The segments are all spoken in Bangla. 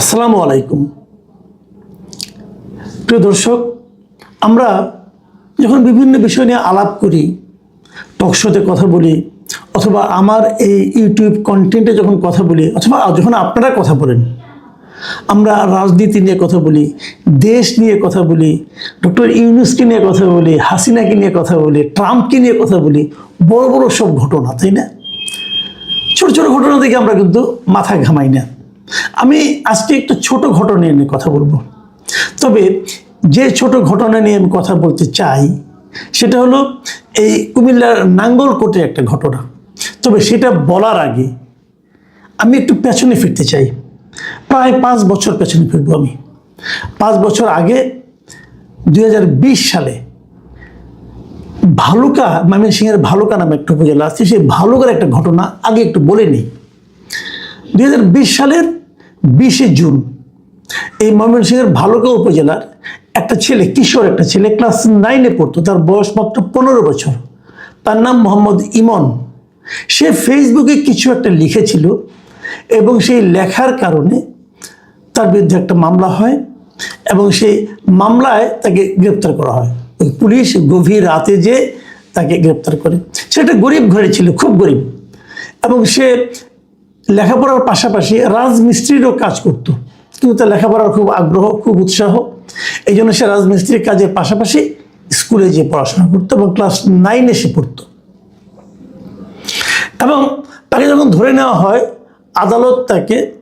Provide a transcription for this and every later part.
আসসালামু আলাইকুম। প্রিয় দর্শক, আমরা যখন বিভিন্ন বিষয় নিয়ে আলাপ করি টকশোতে কথা বলি, অথবা আমার এই ইউটিউব কন্টেন্টে যখন কথা বলি, অথবা যখন আপনারা কথা বলেন, আমরা রাজনীতি নিয়ে কথা বলি, দেশ নিয়ে কথা বলি, ডক্টর ইউনুসকে নিয়ে কথা বলি, হাসিনাকে নিয়ে কথা বলি, ট্রাম্পকে নিয়ে কথা বলি, বড় বড় সব ঘটনা, তাই না? ছোট ছোট ঘটনা থেকে আমরা কিন্তু মাথা ঘামাই না। আমি আজকে একটা ছোট ঘটনা নিয়ে কথা বলব। তবে যে ছোট ঘটনা নিয়ে আমি কথা বলতে চাই, সেটা হলো এই কুমিল্লার নাঙ্গলকোটে একটা ঘটনা। তবে সেটা বলার আগে আমি একটু পেছনে ফিরতে চাই। প্রায় পাঁচ বছর পেছনে ফিরবো আমি। পাঁচ বছর আগে দু হাজার বিশ সালে ভালুকা, ময়মনসিংহের ভালুকা নামে একটা উপজেলা আছে, সেই ভালুকার একটা ঘটনা আগে একটু বলে নিই। দু হাজার বিশ সালের বিশে জুন। এই ময়মনসিংহের ভালুকা উপজেলার একটা ছেলে, কিশোর একটা ছেলে, ক্লাস নাইনে পড়তো, তার বয়স মাত্র পনেরো বছর। তার নাম মোহাম্মদ ইমন। সে ফেসবুকে কিছু একটা লিখেছিল এবং সেই লেখার কারণে তার বিরুদ্ধে একটা মামলা হয় এবং সেই মামলায় তাকে গ্রেপ্তার করা হয়। পুলিশ গভীর রাতে যে তাকে গ্রেপ্তার করে। সেটা গরিব ঘরে ছিল, খুব গরিব। এবং সে লেখাপড়ার পাশাপাশি রাজমিস্ত্রিরও কাজ করতো। কিন্তু তার লেখাপড়ার খুব আগ্রহ, খুব উৎসাহ। এই জন্য সে রাজমিস্ত্রির কাজের পাশাপাশি স্কুলে যেয়ে পড়াশোনা করতো এবং ক্লাস নাইনে সে পড়তো। এবং তাকে যখন ধরে নেওয়া হয়, আদালত তাকে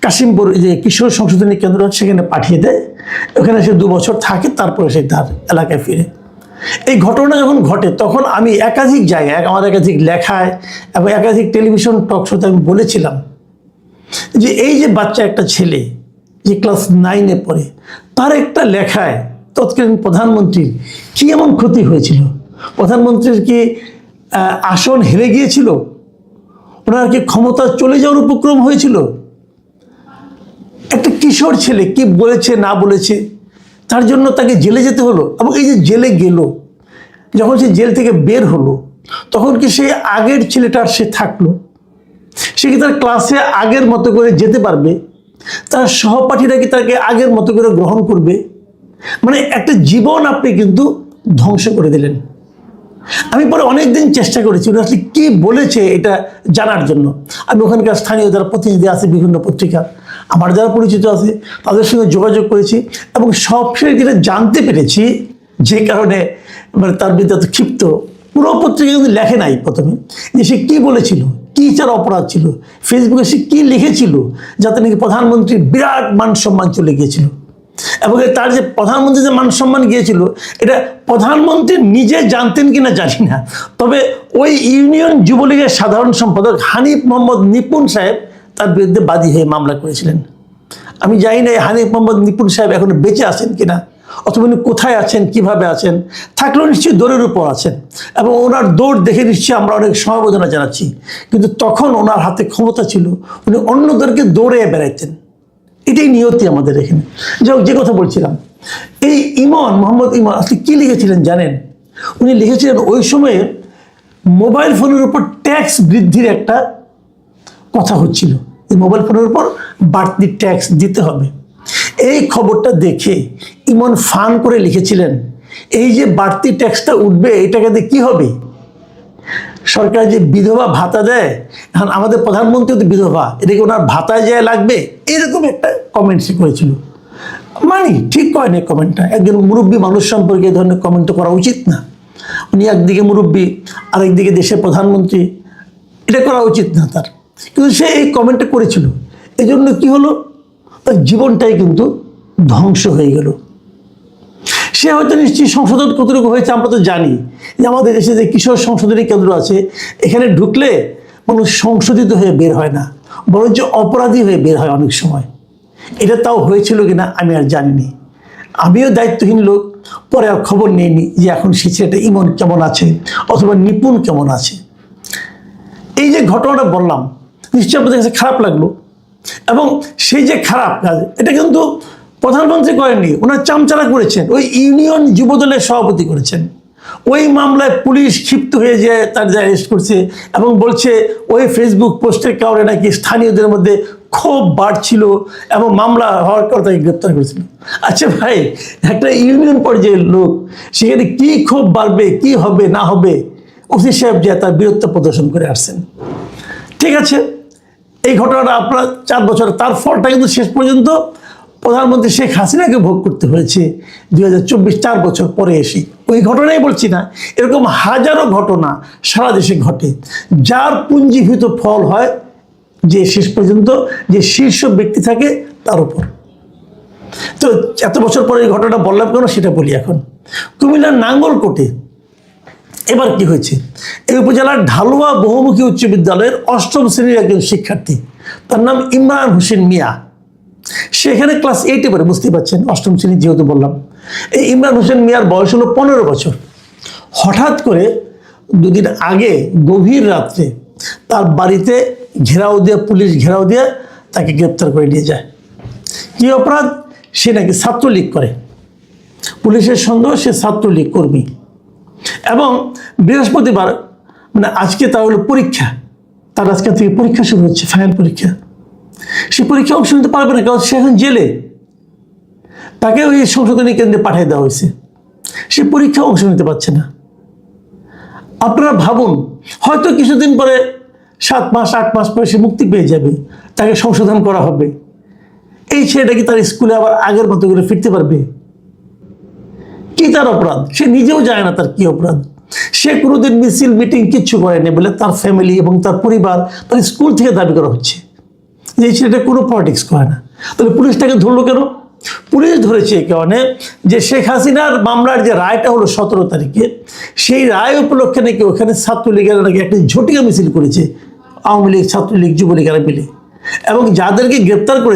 কাশিমপুর যে কিশোর সংশোধনী কেন্দ্র সেখানে পাঠিয়ে দেয়। ওখানে সে দু বছর থাকে, তারপরে সে তার এলাকায় ফিরে। এই ঘটনা যখন ঘটে, তখন আমি একাধিক জায়গায়, আমার একাধিক লেখায় এবং একাধিক টেলিভিশন টক শোতে আমি বলেছিলাম যে এই যে বাচ্চা একটা ছেলে যে ক্লাস নাইনে পড়ে, তার একটা লেখায় তৎকালীন প্রধানমন্ত্রীর কি এমন ক্ষতি হয়েছিল? প্রধানমন্ত্রীর কি আসন হেরে গিয়েছিল? ওনার কি ক্ষমতা চলে যাওয়ার উপক্রম হয়েছিল? একটা কিশোর ছেলে কি বলেছে, না বলেছে? তার জন্য তাকে জেলে যেতে হলো এবং এই যে জেলে গেল, যখন সে জেল থেকে বের হলো, তখন কি সে আগের ছেলেটার সে থাকল? সে কি তার ক্লাসে আগের মতো করে যেতে পারবে? তার সহপাঠীরা কি তাকে আগের মতো করে গ্রহণ করবে? মানে একটা জীবন আপনি কিন্তু ধ্বংস করে দিলেন। আমি পরে অনেকদিন চেষ্টা করেছি আসলে কী বলেছে এটা জানার জন্য। আমি ওখানকার স্থানীয় যারা প্রতিনিধি আছে, বিভিন্ন পত্রিকা আমার যারা পরিচিত আছে, তাদের সঙ্গে যোগাযোগ করেছি এবং সবশেষ যেটা জানতে পেরেছি, যে কারণে মানে তার বিরুদ্ধে এত ক্ষিপ্ত, পুরো পত্রিকা কিন্তু লেখে নাই প্রথমে। যে সে কী বলেছিল, কী তার অপরাধ ছিল, ফেসবুকে সে কী লিখেছিল, যাতে নাকি প্রধানমন্ত্রীর বিরাট মান সম্মান চলে গিয়েছিল। এবং তার যে প্রধানমন্ত্রী যে মান সম্মান গিয়েছিল, এটা প্রধানমন্ত্রী নিজে জানতেন কিনা জানি না। তবে ওই ইউনিয়ন যুবলীগের সাধারণ সম্পাদক হানিফ মোহাম্মদ নিপুণ সাহেব তার বিরুদ্ধে বাদী হয়ে মামলা করেছিলেন। আমি জানি না হানিফ মোহাম্মদ নিপুণ সাহেব এখন বেঁচে আছেন কিনা, অথবা উনি কোথায় আছেন, কীভাবে আছেন, থাকলেও নিশ্চয়ই দৌড়ের উপর আছেন এবং ওনার দৌড় দেখে নিশ্চয়ই আমরা অনেক সমবেদনা জানাচ্ছি। কিন্তু তখন ওনার হাতে ক্ষমতা ছিল, উনি অন্যদেরকে দৌড়ে বেড়াইতেন। এটাই নিয়তি আমাদের এখানে। যাই যে কথা বলছিলাম, এই ইমন, মোহাম্মদ ইমন আসলে কী লিখেছিলেন জানেন? উনি লিখেছিলেন ওই সময়ে মোবাইল ফোনের উপর ট্যাক্স বৃদ্ধির একটা কথা হচ্ছিল। এই মোবাইল ফোনের উপর বাড়তি ট্যাক্স দিতে হবে। এই খবরটা দেখে ইমন ফান করে লিখেছিলেন, এই যে বাড়তি ট্যাক্সটা উঠবে এটাকে দিয়ে কী হবে? সরকার যে বিধবা ভাতা দেয়, এখন আমাদের প্রধানমন্ত্রী তো বিধবা এটাকে ওনার ভাতায় যায় লাগবে? এরকম একটা কমেন্ট সে করেছিল। মানি ঠিক করেন কমেন্টটা একজন মুরব্বী মানুষ সম্পর্কে এই ধরনের কমেন্ট করা উচিত না। উনি একদিকে মুরব্বী, আরেকদিকে দেশের প্রধানমন্ত্রী, এটা করা উচিত না তার। কিন্তু সে এই কমেন্টটা করেছিল। এই জন্য কী হলো? তার জীবনটাই কিন্তু ধ্বংস হয়ে গেল। সে হয়তো নিশ্চয়ই সংশোধন কতটুকু হয়েছে আমরা তো জানি। যে আমাদের দেশে যে কিশোর সংশোধনী কেন্দ্র আছে, এখানে ঢুকলে মানুষ সংশোধিত হয়ে বের হয় না, বরঞ্চ অপরাধী হয়ে বের হয় অনেক সময়। এটা তাও হয়েছিল কিনা আমি আর জানিনি। আমিও দায়িত্বহীন লোক, পরে আর খবর নিইনি যে এখন সে ছেলেটা ইমন কেমন আছে, অথবা নিপুণ কেমন আছে। এই যে ঘটনাটা বললাম নিশ্চয়ই আপনাদের কাছে খারাপ লাগল। এবং সেই যে খারাপ কাজ এটা কিন্তু প্রধানমন্ত্রী করেননি, ওনার চামচারা করেছেন, ওই ইউনিয়ন যুবদলের সভাপতি করেছেন। ওই মামলায় পুলিশ ক্ষিপ্ত হয়ে যে তার যে অ্যারেস্ট করছে এবং বলছে, ওই ফেসবুক পোস্টের কারণে নাকি স্থানীয়দের মধ্যে ক্ষোভ বাড়ছিল এবং মামলা হওয়ার পর তাকে গ্রেপ্তার করেছিল। আচ্ছা ভাই, একটা ইউনিয়ন পর্যায়ের লোক, সেখানে কি ক্ষোভ বাড়বে, কি হবে, না হবে, ওসি সাহেব যে তার বীরত্ব প্রদর্শন করে আসছেন। ঠিক আছে এই ঘটনাটা আপনার চার বছর তার ফলটা কিন্তু শেষ পর্যন্ত প্রধানমন্ত্রী শেখ হাসিনাকে ভোগ করতে হয়েছে দুই হাজার চব্বিশ, চার বছর পরে এসে। ওই ঘটনাই বলছি না, এরকম হাজারো ঘটনা সারা দেশে ঘটে। যার পুঞ্জীভূত ফল হয় যে শেষ পর্যন্ত যে শীর্ষ ব্যক্তি থাকে তার উপর। তো এত বছর পরে এই ঘটনাটা বললাম কেন সেটা বলি এখন। কুমিল্লার নাঙ্গলকোটে এবার কি হয়েছে? এই উপজেলার ঢালুয়া বহুমুখী উচ্চ বিদ্যালয়ের অষ্টম শ্রেণির একজন শিক্ষার্থী, তার নাম ইমরান হোসেন মিয়া। সেখানে ক্লাস এইটে পড়ে বুঝতে পারছেন? অষ্টম শ্রেণি যেহেতু বললাম। এই ইমরান হোসেন মিয়ার বয়স হলো পনেরো বছর। হঠাৎ করে দুদিন আগে, গভীর রাত্রে, তার বাড়িতে ঘেরাও দিয়ে, পুলিশ ঘেরাও দিয়ে তাকে গ্রেপ্তার করে নিয়ে যায়। কি অপরাধ? সে নাকি ছাত্রলীগ করে। পুলিশের সঙ্গেও সে ছাত্রলীগ কর্মী। এবং বৃহস্পতিবার মানে আজকে তার হলো পরীক্ষা। তার আজকে থেকে পরীক্ষা শুরু হচ্ছে ফাইনাল পরীক্ষা। সে পরীক্ষা অংশ নিতে পারবে না, কারণ সে এখন জেলে। তাকে ওই সংশোধনী কেন্দ্রে পাঠিয়ে দেওয়া হয়েছে। সে পরীক্ষা অংশ নিতে পারছে না। আপনারা ভাবুন, হয়তো কিছুদিন পরে সাত মাস, আট মাস পরে সে মুক্তি পেয়ে যাবে, তাকে সংশোধন করা হবে। এই ছেলেটা কি তার স্কুলে আবার আগের মতো করে ফিরতে পারবে? তার অপরাধ। সে নিজেও জানে না তার কি অপরাধ। সে কোনোদিন মিছিল, মিটিং কিচ্ছু করেনি বলে তার ফ্যামিলি এবং তার পরিবার তার স্কুল থেকে দাবি করা হচ্ছে। যে ছেলেটা কোনো পলিটিক্স করে না। তাহলে পুলিশ তাকে ধরলো কেন? পুলিশ ধরেছে এই কারণে যে শেখ হাসিনার মামলার যে রায়টা হলো সতেরো তারিখে, সেই রায় উপলক্ষে নাকি ওখানে ছাত্রলীগের নাকি একটা ঝটিকা মিছিল করেছে আওয়ামী লীগ, ছাত্রলীগ যুবলীগেরা মিলে এবং যাদেরকে গ্রেপ্তার করে